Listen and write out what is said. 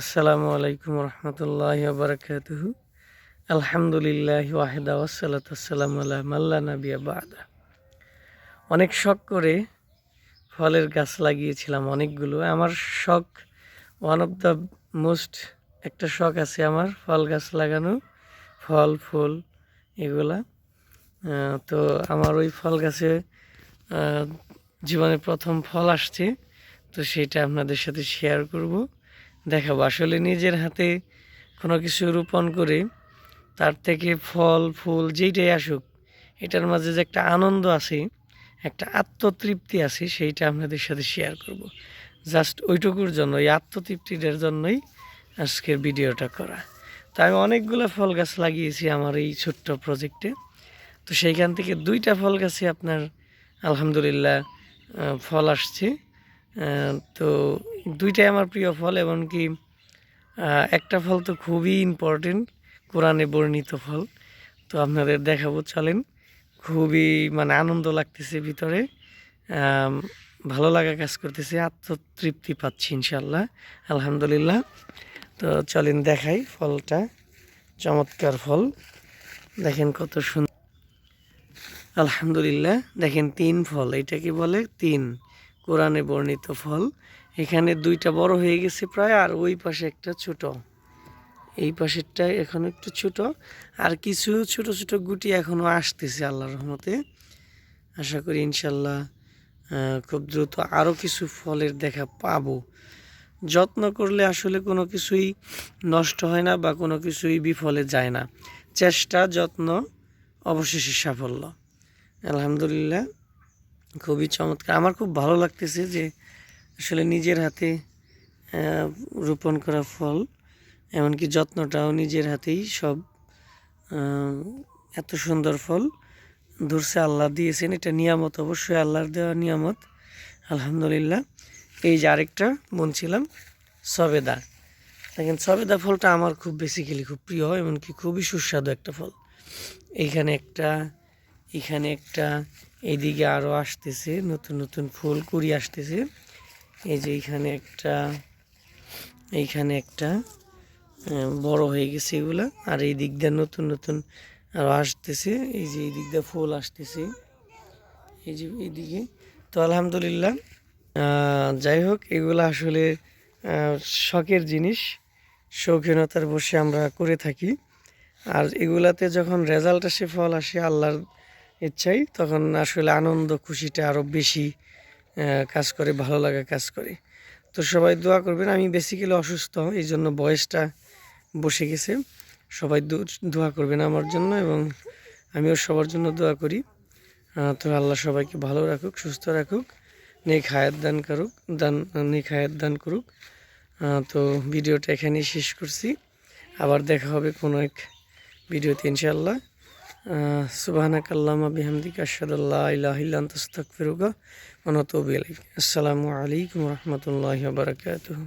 আসসালামু আলাইকুম রহমতুল্লাহ বারকাতুহু। আলহামদুলিল্লাহ ওয়াহেদা ওসালাতাম আল্লাহ নাবিয়া বাদা। অনেক শখ করে ফলের গাছ লাগিয়েছিলাম অনেকগুলো। আমার শখ ওয়ান অফ দ্য মোস্ট একটা শখ আছে আমার ফল গাছ লাগানো। ফল, ফুল, এগুলা। তো আমার ওই ফল গাছে জীবনে প্রথম ফল আসছে। তো সেটা আপনাদের সাথে শেয়ার করব। দেখাবো। আসলে নিজের হাতে কোনো কিছু রোপণ করে তার থেকে ফল, ফুল যেইটাই আসুক, এটার মাঝে যে একটা আনন্দ আছে, একটা আত্মতৃপ্তি আছে, সেইটা আপনাদের সাথে শেয়ার করব। জাস্ট ওইটুকুর জন্য, এই আত্মতৃপ্তিটার জন্যই আজকের ভিডিওটা করা। তো আমি অনেকগুলো ফল গাছ লাগিয়েছি আমার এই ছোট্ট প্রজেক্টে তো সেইখান থেকে দুইটা ফল গাছে আপনার আলহামদুলিল্লাহ ফল আসছে। তো দুইটাই আমার প্রিয় ফল এমনকি একটা ফল তো খুবই ইম্পর্টেন্ট কোরআনে বর্ণিত ফল। তো আপনাদের দেখাবো, চলেন। খুবই মানে আনন্দ লাগতেছে ভিতরে। ভালো লাগা কাজ করতেছে, আত্মতৃপ্তি পাচ্ছি ইনশাল্লাহ আলহামদুলিল্লাহ। তো চলেন দেখাই ফলটা, চমৎকার ফল। দেখেন কত সুন্দর আলহামদুলিল্লাহ, দেখেন তিন ফল, এটাকে বলে তিন, কোরআনে বর্ণিত ফল। এখানে দুইটা বড় হয়ে গেছে প্রায়, আর ওই পাশে একটা ছোট। এই পাশেরটা এখন একটু ছোট, আর কিছু ছোট ছোট গুটি এখনও আসতেছে আল্লাহর রহমতে। আশা করি ইনশাল্লাহ খুব দ্রুত আরও কিছু ফলের দেখা পাবো। যত্ন করলে আসলে কোনো কিছুই নষ্ট হয় না বা কোনো কিছুই বিফলে যায় না। চেষ্টা, যত্ন, অবশেষে সাফল্য। আলহামদুলিল্লাহ, খুবই চমৎকার। আমার খুব ভালো লাগতেছে যে আসলে নিজের হাতে রোপণ করা ফল, এমনকি যত্নটাও নিজের হাতেই সব এত সুন্দর ফল ধরছে আল্লাহ দিয়েছেন। এটা নিয়ামত, অবশ্যই আল্লাহর দেওয়া নিয়ামত। আলহামদুলিল্লাহ। এই যে আরেকটা বলছিলাম সবেদা। দেখেন, সবেদা ফলটা আমার খুব বেসিক্যালি খুব প্রিয়, এমনকি খুবই সুস্বাদু একটা ফল। এইখানে একটা এখানে একটা, এইদিকে আরও আসতেছে, নতুন নতুন ফুল কুড়ি আসতেছে। এই যে এইখানে একটা এইখানে একটা বড় হয়ে গেছে এগুলা। আর এই দিক দিয়ে নতুন নতুন আরও আসতেছে। এই যে এই দিক দিয়ে ফুল আসতেছে। এই যে এইদিকে। তো আলহামদুলিল্লাহ যাই হোক, এগুলা আসলে শখের জিনিস। শৌখিনতার বসে আমরা করে থাকি। আর এগুলাতে যখন রেজাল্ট আসে, ফল আসে, আল্লাহর ইচ্ছাই তখন আসলে আনন্দ, খুশিটা আরও বেশি কাজ করে, ভালো লাগা কাজ করে। তো সবাই দোয়া করবেন, আমি বেসিক্যালি অসুস্থ এই জন্য বয়সটা বসে গেছে। সবাই দোয়া করবেন আমার জন্য এবং আমিও সবার জন্য দোয়া করি। তো আল্লাহ সবাইকে ভালো রাখুক, সুস্থ রাখুক, নেক হায়াত দান করুক, দান, নেক হায়াত দান করুক। তো ভিডিওটা এখানেই শেষ করছি। আবার দেখা হবে কোনো এক ভিডিওতে, ইনশাআল্লাহ। সুবাহানাক আল্লামা বিহামদিক আশহাদুল্লাহ ইলাহা ইল্লা আনতা আস্তাগফিরুকা ওয়া আতুবু ইলাইক আসসালামু আলাইকুম ওয়া রাহমাতুল্লাহি ওয়া বারাকাতুহু